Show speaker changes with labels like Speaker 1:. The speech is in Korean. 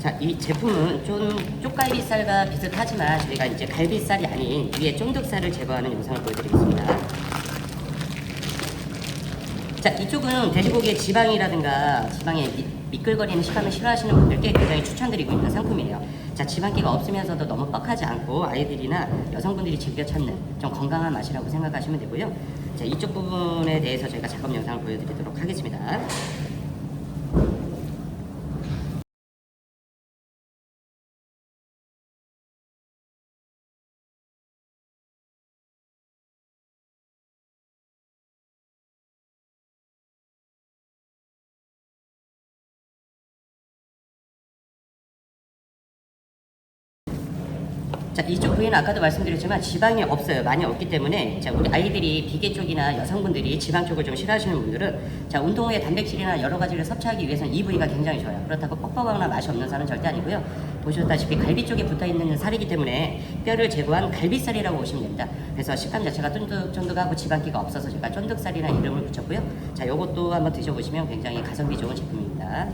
Speaker 1: 자, 이 제품은 좀 쪽갈비살과 비슷하지만 저희가 이제 갈비살이 아닌 위에 쫀득살을 제거하는 영상을 보여드리겠습니다. 자, 이쪽은 돼지고기의 지방이라든가 지방의 미, 미끌거리는 식감을 싫어하시는 분들께 굉장히 추천드리고 있는 상품이에요. 자, 지방기가 없으면서도 너무 뻑하지 않고 아이들이나 여성분들이 즐겨 찾는 좀 건강한 맛이라고 생각하시면 되고요. 자, 이쪽 부분에 대해서 저희가 작업 영상을 보여드리도록 하겠습니다. 자, 이쪽 부위는 아까도 말씀드렸지만 지방이 없어요. 많이 없기 때문에 자, 우리 아이들이 비계 쪽이나 여성분들이 지방 쪽을 좀 싫어하시는 분들은 자, 운동 후에 단백질이나 여러 가지를 섭취하기 위해서는 이 부위가 굉장히 좋아요. 그렇다고 뻑뻑하거나 맛이 없는 살은 절대 아니고요. 보셨다시피 갈비 쪽에 붙어 있는 살이기 때문에 뼈를 제거한 갈비살이라고 보시면 됩니다. 그래서 식감 자체가 쫀득쫀득하고 지방기가 없어서 제가 쫀득살이라는 이름을 붙였고요. 자, 요것도 한번 드셔보시면 굉장히 가성비 좋은 제품입니다.